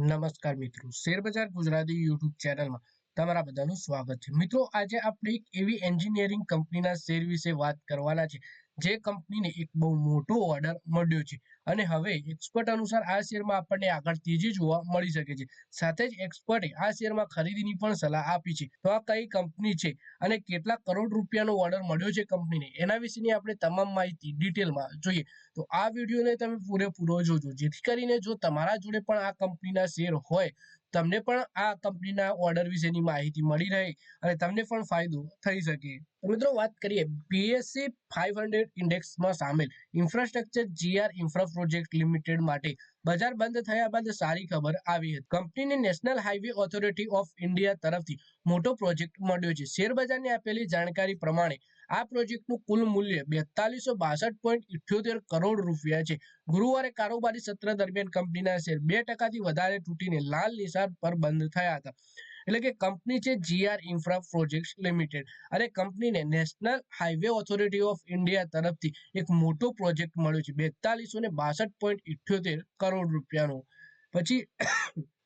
નમસ્કાર મિત્રો. શેરબજાર ગુજરાતી યુટ્યુબ ચેનલમાં તમારા બધાનું સ્વાગત છે. મિત્રો, આજે આપણે એક એવી એન્જિનિયરિંગ કંપનીના શેર વિશે વાત કરવાના છે. જે કંપનીને એક બહુ મોટો ઓર્ડર મળ્યો છે. અને હવે એક્સપર્ટ અનુસાર આ શેરમાં આપણને આગળ તેજી જોવા મળી શકે છે. સાથે જ એક્સપર્ટે આ શેરમાં ખરીદીની પણ સલાહ આપી છે. તો આ કઈ કંપની છે અને કેટલા કરોડ રૂપિયાનો ઓર્ડર મળ્યો છે કંપનીને, એના વિશેની આપણે તમામ માહિતી ડિટેલમાં જોઈએ. તો આ વિડીયોને તમે પૂરેપૂરો જોજો. જેથી કરીને જો તમારા જોડે પણ આ કંપનીના શેર હોય તમને પણ આ કંપનીના ઓર્ડર વિશેની માહિતી મળી રહે અને તમને પણ ફાયદો થઈ શકે. મિત્રો વાત કરીએ બીએસસી ફાઈવ હંડ્રેડ ઇન્ડેક્સમાં સામેલ infrastructure GR infra project limited માટે બજાર બંધ થયા બાદ સારી ખબર આવી હતી. કંપનીને National Highway Authority of India તરફથી મોટો પ્રોજેક્ટ મળ્યો છે. શેર બજારને આપેલી જાણકારી પ્રમાણે આ પ્રોજેક્ટનું કુલ મૂલ્ય બેતાલીસો બાસઠ પોઈન્ટ ઇઠ્યોતેર કરોડ રૂપિયા છે. ગુરુવારે કારોબારી સત્ર દરમિયાન કંપનીના શેર બે ટકાથી વધારે તૂટીને લાલ નિશાન પર બંધ થયા હતા. એટલે કે કંપની છે જીઆર ઇન્ફ્રા પ્રોજેક્ટ લિમિટેડ અને કંપનીને National Highway Authority of India તરફથી એક મોટો પ્રોજેક્ટ મળ્યો છે, બેતાલીસો ને બાસઠ પોઈન્ટ ઇઠ્યોતેર કરોડ રૂપિયાનો. પછી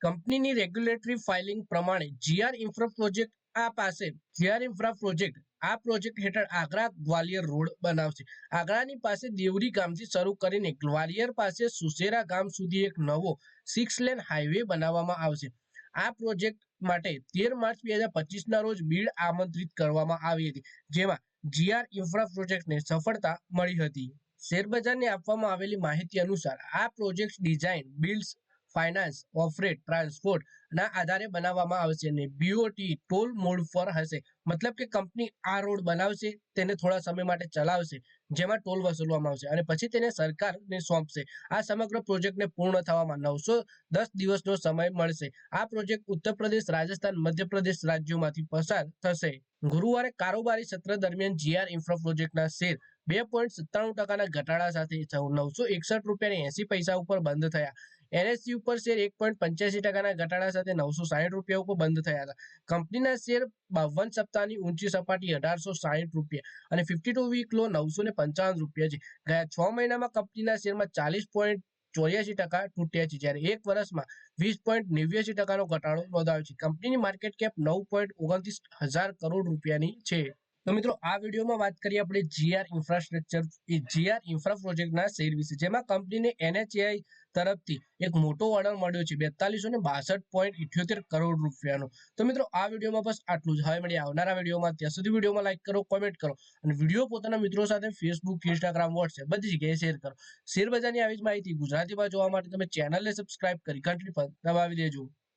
કંપનીની રેગ્યુલેટરી ફાઇલિંગ પ્રમાણે જીઆર ઇન્ફ્રા પ્રોજેક્ટ આ પાસે જીઆર ઇન્ફ્રા પ્રોજેક્ટ આ પ્રોજેક્ટ હેઠળ આગ્રા ગ્વાલિયર રોડ બનાવશે. આગ્રાની પાસે દેવરી ગામથી શરૂ કરીને ગ્વાલિયર પાસે સુસેરા ગામ સુધી એક નવો સિક્સ લેન હાઈવે બનાવવામાં આવશે. આ પ્રોજેક્ટ માટે તેર માર્ચ બે હજાર પચીસના રોજ બીડ આમંત્રિત કરવામાં આવી હતી, જેમાં જીઆર ઇન્ફ્રા પ્રોજેક્ટને સફળતા મળી હતી. શેરબજારને આપવામાં આવેલી માહિતી અનુસાર આ project design, builds finance operate transport ના આધારે બનાવવામાં આવશે અને બીઓટી ટોલ મોડ પર હશે. મતલબ કે કંપની આ રોડ બનાવશે, તેને થોડા સમય માટે ચલાવશે, જેમાં ટોલ વસૂલવામાં આવશે અને પછી તેને સરકારને સોંપશે. આ સમગ્ર પ્રોજેક્ટને પૂર્ણ થવામાં નવસો દસ દિવસનો સમય મળશે. આ પ્રોજેક્ટ ઉત્તર પ્રદેશ, રાજસ્થાન, મધ્યપ્રદેશ રાજ્યોમાંથી પસાર થશે. ગુરુવારે કારોબારી સત્ર દરમિયાન જીઆર ઇન્ફ્રા પ્રોજેક્ટના શેર બે પોઈન્ટ સત્તાણું ટકાના ઘટાડા સાથે નવસો એકસઠ રૂપિયાની એસી પૈસા ઉપર બંધ થયા. એનએસસી ઉપર શેર એક પોઈન્ટ પંચ્યાસી ટકાના ઘટાડા સાથે નવસો સાહીઠ રૂપિયા ઉપર બંધ થયા હતા. કંપનીના શેર બાવન સપ્તાહની ઊંચી સપાટી અઢારસો સાહીઠ રૂપિયા અને ફિફ્ટી ટુ વીક લો નવસો ને પંચાવન રૂપિયા છે. ગયા છ મહિનામાં કંપનીના શેરમાં ચાલીસ પોઈન્ટ ચોર્યાસી ટકા તૂટ્યા છે. જ્યારે એક વર્ષમાં વીસ પોઈન્ટ નેવ્યાસી ટકાનો ઘટાડો નોંધાયો છે. કંપનીની માર્કેટ કેપ નવ પોઈન્ટ ઓગણત્રીસ હજાર કરોડ રૂપિયાની છે. તો મિત્રો, આ વિડીયોમાં વાત કરીએ આપણે જીઆર ઇન્ફ્રાસ્ટ્રક્ચર જીઆર ઇન્ફ્રા પ્રોજેક્ટના શેર વિશે. જેમાં કંપનીને એનએચએઆઈ તરફથી એક મોટો ઓર્ડર મળ્યો છે, બેતાલીસો ને બાસઠ પોઈન્ટ ઇઠ્યોતેર કરોડ રૂપિયાનો. તો મિત્રો, આ વિડીયોમાં બસ આટલું જ. હવે મળી આવનારા વિડીયોમાં. ત્યાં સુધી વિડીયોમાં લાઈક કરો કોમેન્ટ કરો અને વીડિયો પોતાના મિત્રો સાથે ફેસબુક ઇન્સ્ટાગ્રામ વોટ્સએપ બધી જગ્યાએ શેર કરો. શેર બજારની આવી જ માહિતી ગુજરાતીમાં જોવા માટે તમે ચેનલને સબસ્ક્રાઇબ કરી ઘંટડી પર દબાવી દેજો.